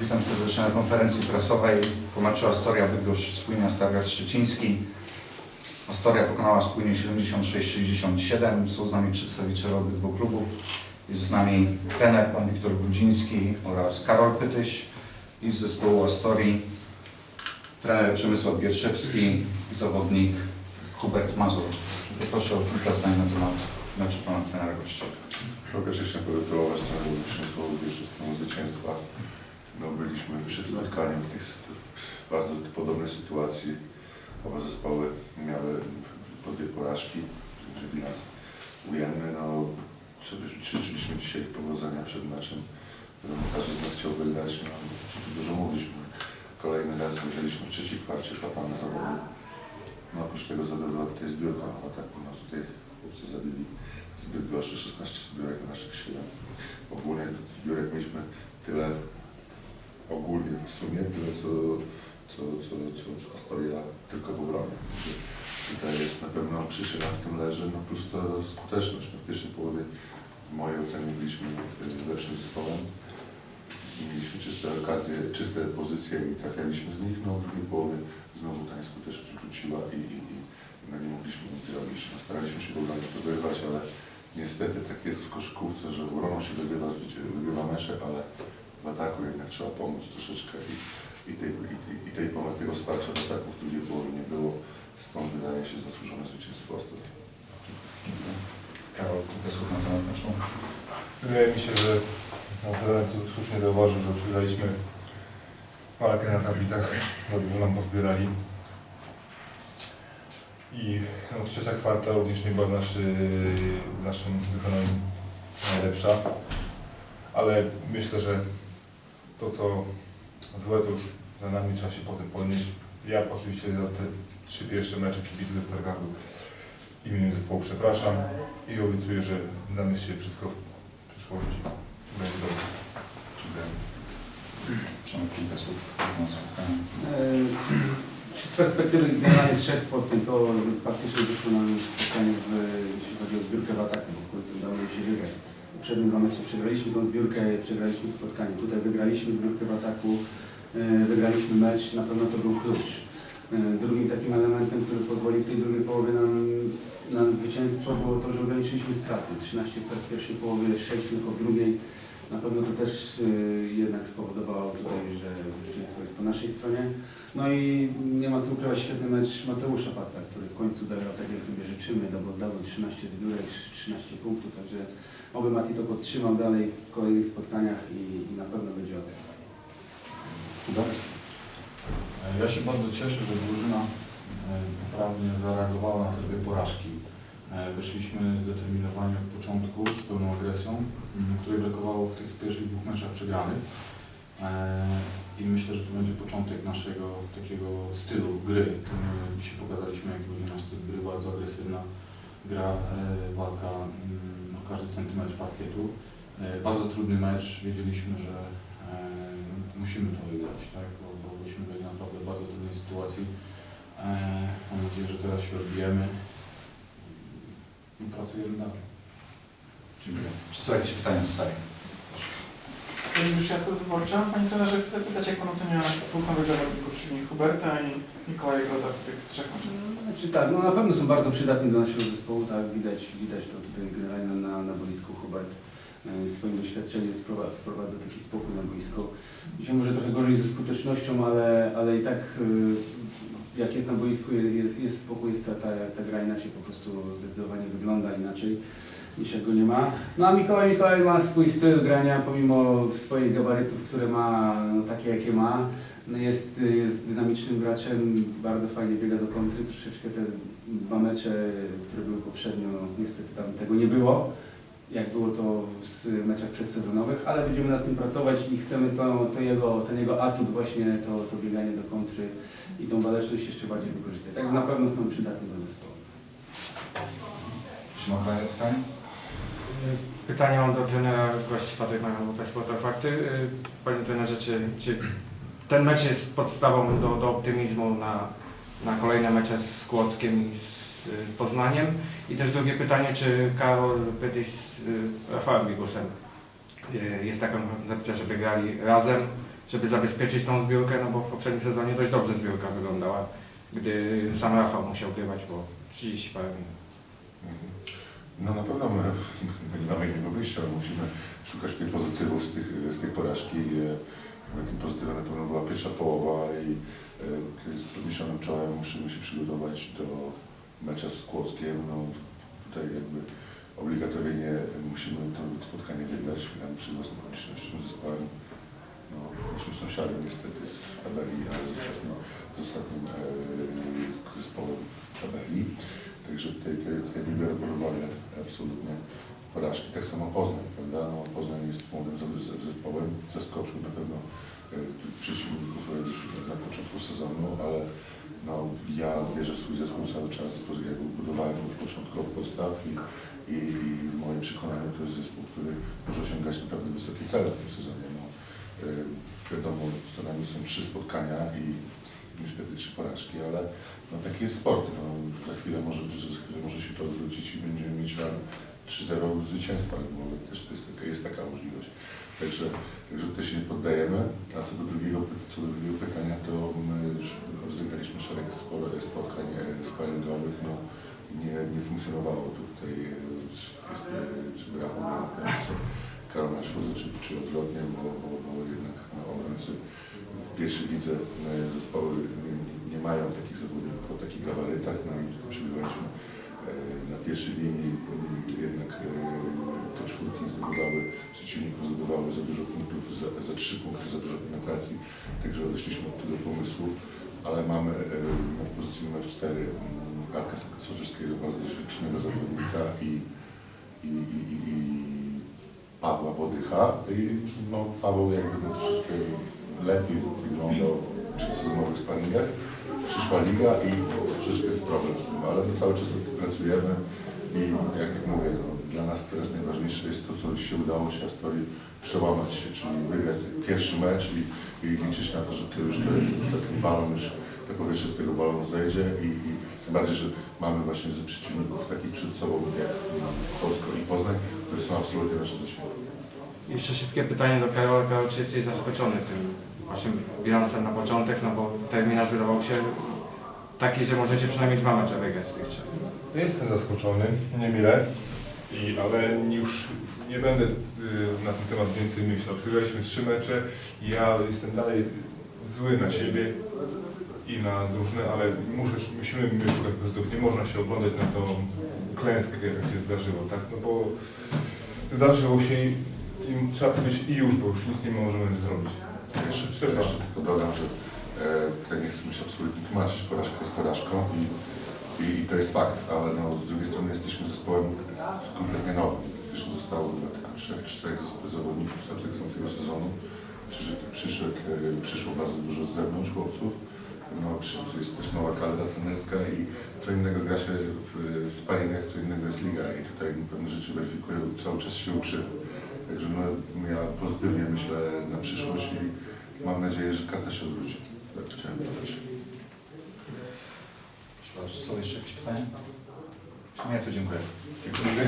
Witam serdecznie na konferencji prasowej meczu Astoria Bydgoszcz Spójnia Stargard Szczeciński. Astoria pokonała Spójnię 76-67. Są z nami przedstawiciele obydwu klubów. Jest z nami trener pan Wiktor Grudziński oraz Karol Pytyś i z zespołu Astorii trener Przemysław Gierszewski i zawodnik Hubert Mazur. Proszę o kilka zdań na temat meczu pana trenera gościowego. Po pierwsze chciałem pogratulować trenerowi Przemysłowi Wierzchowskiemu zwycięstwa. No, byliśmy przed spotkaniem w sy- bardzo podobnej sytuacji. Oba zespoły miały po dwie porażki, czyli bilans ujemny. No, sobie życzyliśmy dzisiaj powodzenia przed meczem. Wiadomo, każdy z nas chciał wygrać, no, dużo mówiliśmy. Kolejny raz wygraliśmy w trzeciej kwarcie fatalne zawody. No, oprócz tego zawiodła tutaj zbiórka w ataku. No, tutaj chłopcy zabili zbyt gorsze 16 zbiórek na naszych 7. Ogólnie zbiórek mieliśmy tyle ogólnie w sumie, tyle co, co, co, co Astoria tylko w obronie. Tutaj jest na pewno przyczyna w tym leży, no plus to skuteczność. No w pierwszej połowie w mojej ocenie byliśmy lepszym zespołem. Mieliśmy czyste okazje, czyste pozycje i trafialiśmy z nich, no w drugiej połowie znowu ta nieskuteczność wróciła i, i, i no nie mogliśmy nic zrobić. No, staraliśmy się w obronie to wyrwać, ale niestety tak jest w koszykówce, że obroną się wygrywa, wygrywa mecze, ale w ataku jednak trzeba pomóc troszeczkę i, i, tej, i, i tej pomocy, tego wsparcia w ataku w drugiej połowie nie było. Stąd wydaje się zasłużone zwycięstwo Astorii. Karol, kilka słów na temat meczu. Wydaje mi się, że no, tu słusznie zauważył, że przegraliśmy walkę na tablicach, dobrze nam pozbierali. I no, trzecia kwarta również nie była w, naszy, w naszym wykonaniu najlepsza, ale myślę, że to co złe to już za nami trzeba się potem podnieść. Ja oczywiście za te trzy pierwsze mecze kibicuję Stargardu w imieniu zespołu przepraszam i obiecuję, że damy się wszystko w przyszłości będzie dobrze. Przemysł, kilka słów na Z perspektywy generalnie trzech spotkań to faktycznie wyszło nam spotkanie, w, jeśli chodzi o zbiórkę w ataku, bo w końcu udało nam się wygrać. Poprzednim dwa mecze przegraliśmy tą zbiórkę, przegraliśmy spotkanie. Tutaj wygraliśmy zbiórkę w ataku, e, wygraliśmy mecz, na pewno to był klucz. E, Drugim takim elementem, który pozwolił w tej drugiej połowie nam na zwycięstwo było to, że ograniczyliśmy straty. 13 strat w pierwszej połowie, 6 tylko w drugiej. Na pewno to też y, jednak spowodowało tutaj, że zwycięstwo jest po naszej stronie. No i nie ma co ukrywać, świetny mecz Mateusza Paca, który w końcu zagrał tak jak sobie życzymy, dał 13 zbiórek, 13 punktów, także oby Mati to podtrzymał dalej w kolejnych spotkaniach i, i na pewno będzie o? Ja się bardzo cieszę, że drużyna e, poprawnie zareagowała na dwie porażki. E, Wyszliśmy zdeterminowani od początku, z pełną agresją, m, której brakowało w tych pierwszych dwóch meczach przegranych. E, I myślę, że to będzie początek naszego takiego stylu gry. My Dzisiaj pokazaliśmy, jaki będzie nasz styl gry, bardzo agresywna gra, e, walka mm, o każdy centymetr parkietu. E, Bardzo trudny mecz, wiedzieliśmy, że e, musimy to wygrać, tak? bo, bo byśmy byli naprawdę w bardzo trudnej sytuacji. E, mam nadzieję, że teraz się odbijemy i pracujemy dalej. Dziękuję. Czy są jakieś pytania z sali? Pani Duszjasko Wyborcza. Panie trenerze, chcę zapytać, jak Pan ocenia dwóch nowych zawodników, czyli Huberta i Mikołaja Groda w tych trzech meczach? Znaczy tak, no na pewno są bardzo przydatni do naszego zespołu, tak widać, widać to tutaj generalnie na, na boisku Hubert e, swoim doświadczeniem wprowadza taki spokój na boisko. Dzisiaj może trochę gorzej ze skutecznością, ale, ale i tak e, jak jest na boisku, jest, jest spokój, jest ta, ta, ta gra inaczej po prostu zdecydowanie wygląda inaczej niż jak go nie ma. No a Mikołaj Mikołaj ma swój styl grania, pomimo swoich gabarytów, które ma no, takie jakie ma. No jest, jest dynamicznym graczem, bardzo fajnie biega do kontry, troszeczkę te dwa mecze, które były poprzednio, niestety tam tego nie było, jak było to w meczach przedsezonowych, ale będziemy nad tym pracować i chcemy to, to jego, ten jego atut właśnie, to, to bieganie do kontry i tą waleczność jeszcze bardziej wykorzystać. Także na pewno są przydatni do zespołu. Czy ma pytanie? Pytanie mam do trenera gości Patryk Majan, bo też to fakty. Y, Panie trenerze, czy, czy ten mecz jest podstawą do, do optymizmu na, na kolejne mecze z Kłodzkiem i z y, Poznaniem? I też drugie pytanie, czy Karol Pytyś z y, Rafałem Bigusem y, jest taką koncepcja, żeby grali razem, żeby zabezpieczyć tą zbiórkę, no bo w poprzednim sezonie dość dobrze zbiórka wyglądała, gdy sam Rafał musiał grywać po 30 parę minut. No na pewno my, my nie mamy innego wyjścia, ale musimy szukać tych pozytywów z, tych, z tej porażki. Tym pozytywem na pewno była pierwsza połowa i e, z podniesionym czołem musimy się przygotować do mecza z Kłodzkiem. No, tutaj jakby obligatoryjnie musimy to spotkanie wygrać. Gramy przy własną publicznością z zespołem. No, naszym sąsiadem niestety z tabeli, ale z ostatnim, z ostatnim e, zespołem w tabeli. Także tutaj te, te nie biorę pod absolutnie porażki. Tak samo Poznań, prawda? No, Poznań jest młodym zespołem, zaskoczył na pewno e, przeciwników e, na początku sezonu, ale no, ja wierzę w swój zespół cały czas, bo ja go budowałem od początku od podstaw i, i, i w moim przekonaniu to jest zespół, który może osiągać naprawdę wysokie cele w tym sezonie. No, e, wiadomo, co nami są trzy spotkania i niestety trzy porażki, ale no taki jest sport. No, za chwilę może, za chwilę może się to odwrócić i będziemy mieć tam 3-0 zwycięstwa, bo też to jest, taka, jest taka możliwość. Także, także też się nie poddajemy. A co do drugiego, co do drugiego pytania, to my spotkań e, sparingowych. No, nie, nie funkcjonowało tutaj, e, czy, czy Rafał miał pomocy Karol czy, czy odwrotnie, bo, bo, bo jednak no, obrońcy w pierwszej lidze e, zespoły nie, nie mają takich zawodników o takich gabarytach. No i przybywaliśmy e, na pierwszej linii, m, jednak e, te czwórki zdobywały, przeciwników zdobywały za dużo punktów, za, za trzy punkty, za dużo penetracji. Także odeszliśmy od tego pomysłu, ale mamy na pozycji numer 4 Arka Soczewskiego, bardzo doświadczonego zawodnika i, i, i, i, Pawła Bodycha. I no, Paweł jakby no, troszeczkę lepiej wyglądał w przedsezonowych sparingach. Przyszła liga i troszeczkę jest problem z tym, ale my cały czas pracujemy i jak, jak mówię, no, dla nas teraz najważniejsze jest to, co się udało się Astorii przełamać się, czyli wygrać pierwszy mecz i, i liczyć na to, że to już ten, ten balon już, to powietrze z tego balonu zejdzie i, i tym bardziej, że mamy właśnie ze przeciwników takich przed sobą jak Polsko i Poznań, którzy są absolutnie naszym zasięgiem. Jeszcze szybkie pytanie do Karola. Karol, czy jesteś zaskoczony tym waszym bilansem na początek, no bo terminarz wydawał się taki, że możecie przynajmniej dwa mecze wygrać z tych trzech. Ja jestem zaskoczony, niemile, i, ale już nie będę y, na ten temat więcej myślał. Przegraliśmy trzy mecze i ja jestem dalej zły na siebie i na drużynę, ale muszę, musimy szukać pozytywów. Nie można się oglądać na tą klęskę, jaka się zdarzyło, tak? No bo zdarzyło się i, i trzeba powiedzieć i już, bo już nic nie możemy zrobić. Jeszcze, Trzeba. jeszcze tylko dodam, że e, tutaj nie chcę się absolutnie tłumaczyć, porażka jest porażką i, i, to jest fakt, ale no, z drugiej strony jesteśmy zespołem kompletnie nowym. Już zostało tylko trzech, czterech zespołów zawodników z z tego sezonu. Przyszedł, e, przyszło bardzo dużo z zewnątrz chłopców. No, jest też nowa kadra trenerska i co innego gra się w, w sparingach, co innego jest liga i tutaj pewne rzeczy weryfikuję, cały czas się uczymy. Także no, ja pozytywnie myślę na przyszłość i mam nadzieję, że karta się odwróci. Tak chciałem dodać. Czy są jeszcze jakieś pytania? Nie, to dziękuję. Dziękuję.